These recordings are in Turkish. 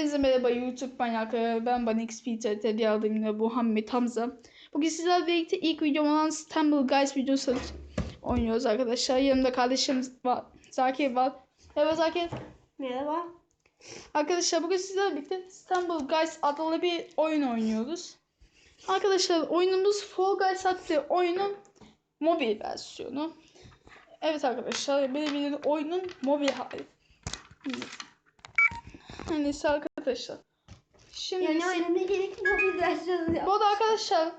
Hepinize merhaba YouTube manyakları. Ben Banix Peter Teddy adımla Muhammed Hamza. Bugün sizlerle birlikte ilk videom olan Stumble Guys videosu oynuyoruz arkadaşlar. Yanımda kardeşim var. Zakir var. Evet Zakir. Merhaba. Arkadaşlar bugün sizlerle birlikte Stumble Guys adlı bir oyun oynuyoruz. Arkadaşlar oyunumuz Fall Guys adlı oyunun mobil versiyonu. Evet arkadaşlar birbirinin oyunun mobil hali. Neyse arkadaşlar. Şimdi Yani oyunun gerekli mobil versiyonu yok. bu arada arkadaşlar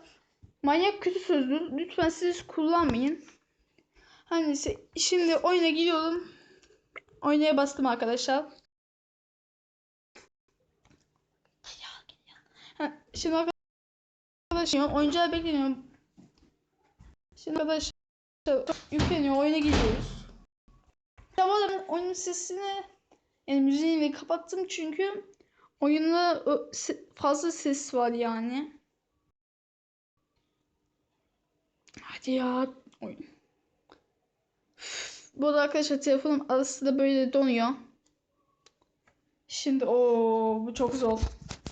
manyak kötü sözdür. Lütfen siz kullanmayın. Hani şimdi oyuna giriyorum. Oynaya bastım arkadaşlar. Şimdi arkadaşlar oyuncağı bekleniyorum. Şimdi arkadaşlar yükleniyor oyuna gidiyoruz. Ya bu arada oyunun sesini yani müziğini kapattım çünkü oyunda fazla ses var yani. Hadi ya oyun. Bu arada arkadaşlar telefonum arası da böyle donuyor. Şimdi o bu çok zor.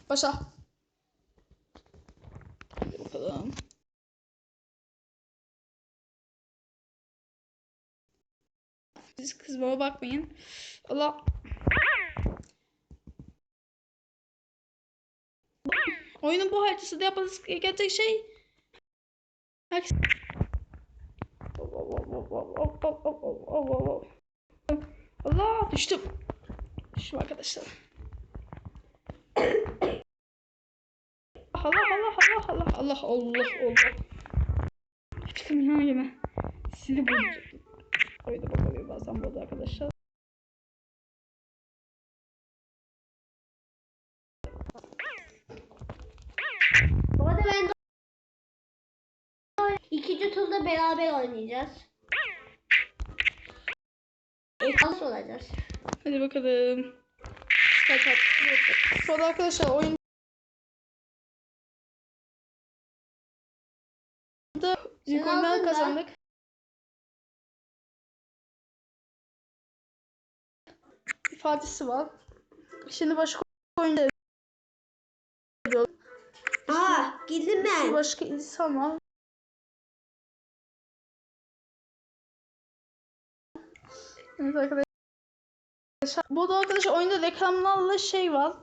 Başla. Hadi bakalım. Siz kızmama bakmayın. Allah. Oyunun bu haritasında yapmanız gereken tek şey. Allah düştüm. Düştüm arkadaşlar. Allah Allah Allah Allah Allah Allah Allah. Düştüm ya yine. Sizi bozacaktım. Oyunda bakalım bazen burada arkadaşlar. İkinci turda beraber oynayacağız. Esas olacağız. Hadi bakalım. Arada arkadaşlar oyun da. kazandık. ifadesi var. Şimdi başka oyunda Aa bir ben. başka insan var. Evet arkadaşlar. Bu da arkadaşlar oyunda reklamlarla şey var.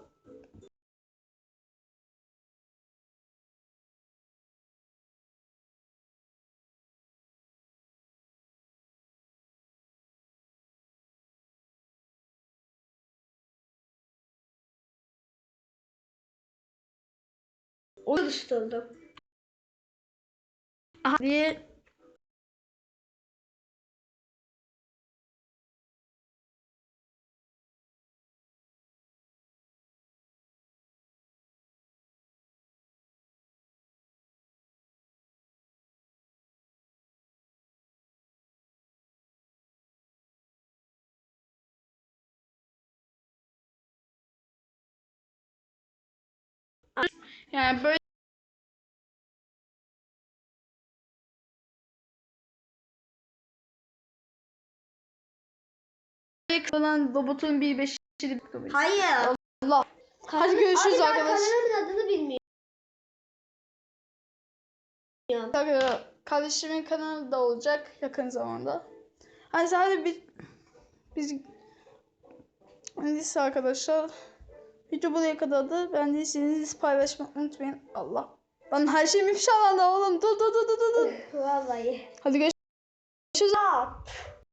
Oluşturdum. Aha diye yani böyle kalan robotun bir beşini Hayır. Allah. Hadi görüşürüz arkadaşlar. kanalın adını bilmiyorum. Tabii kardeşimin kanalı da olacak yakın zamanda. Hani sadece bir biz neyse arkadaşlar Video buraya kadardı. Ben de işinizi paylaşmayı unutmayın. Allah. Ben her şeyim ifşalandı oğlum. Dur dur dur dur dur. Vallahi. Hadi görüşürüz. Up.